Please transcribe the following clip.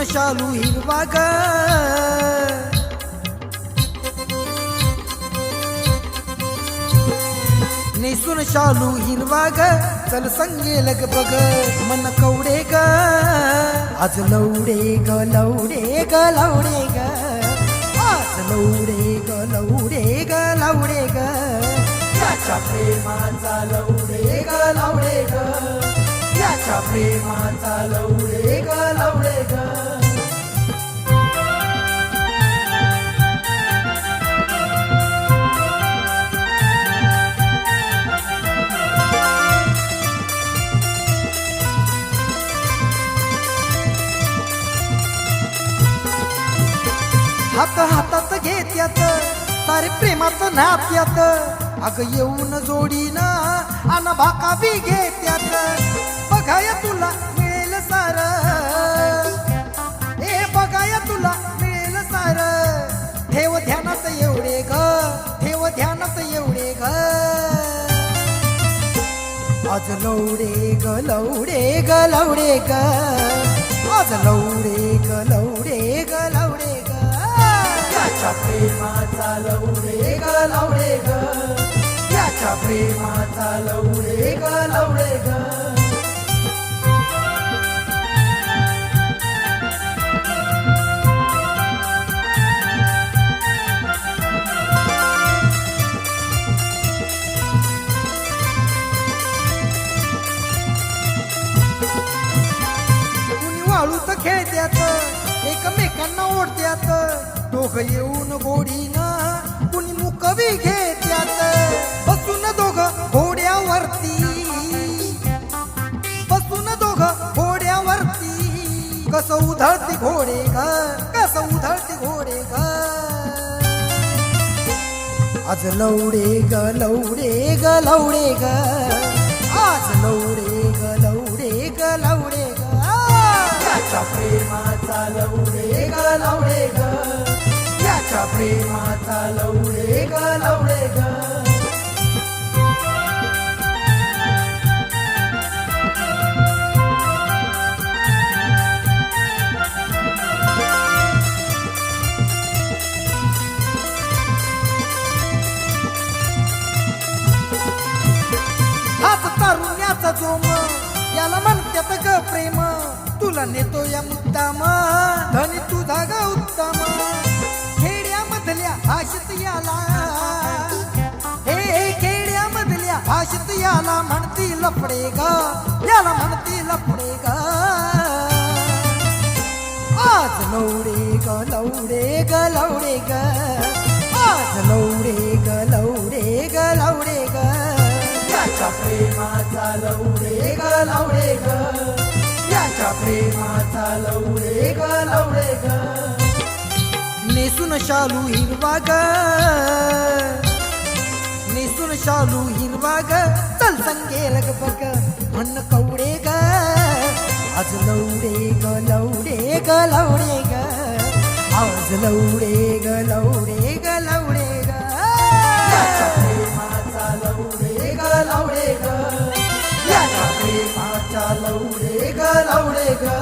नेसून शालू हिरवा ग नेसून शालू हिरवा ग चल संगे लग बग मन कवडे ग. आज लवडे ग लवडे ग लवडे ग. आज लवडे ग लवडे ग लवडे ग. याच्या प्रेमाचा लवडे ग लवडे ग. याच्या प्रेमाचा लवडे ग लवडे हात हातात घेत्यात. सारे प्रेमात नात्यात अग येऊन जोडीनं अन भाका बी घेत्यात बघाय तुला मिळेल सार. ए बघाय तुला मिळेल सार. ठेव ध्यानात एवढे ग ठेव ध्यानात एवढे ग. आज लवडे ग लवडे ग लवडे ग. आज लवडे ग लवडे ग लवडे ग त्याच्या प्रेमाचा लवडे ग लवडे ग त्याच्या प्रेमाचा लवडे ग लवडे ग खेळत्यात एकमेकांना ओढत्यात. दोघ येऊन गोडीनं कुणी मुकवी घेत्यात. बसून दोघ घोड्यावरती. बसून दोघ घोड्यावरती. कस उधळती घोडे ग कस उधळती घोडे ग आज लवडे ग लवडे ग लवडे ग. आज लवडे ग लवडे ग लवडे ग. प्रेमाचा लवडे ग लवडे ग. तुझ्या प्रेमाचा लवडे ग लवडे ग. हाच तारुण्याचा जोम याला म्हणत्यात ग प्रेम. तुला नेतो या मुद्दाम. भाषेत याला हे खेड्यामधल्या भाषेत याला म्हणती लफडे ग याला म्हणती लफडे ग. आज लवडे ग लवडे ग लवडे ग. आज लवडे ग लवडे ग लवडे ग. याच्या प्रेमाचा लवडे ग लवडे ग. याच्या प्रेमाचा लवडे ग लवडे ग. नेसून शालू हिरवा ग नेसून शालू हिरवा ग चल संगेल ग बग म्हण कवडे ग. आज लवडे ग लवडे ग लवडे ग. आज लवडे ग लवडे ग लवडे ग. लवडे ग लवडे ग. लवडे ग लवडे ग. याच्या लवडे ग लवडे ग.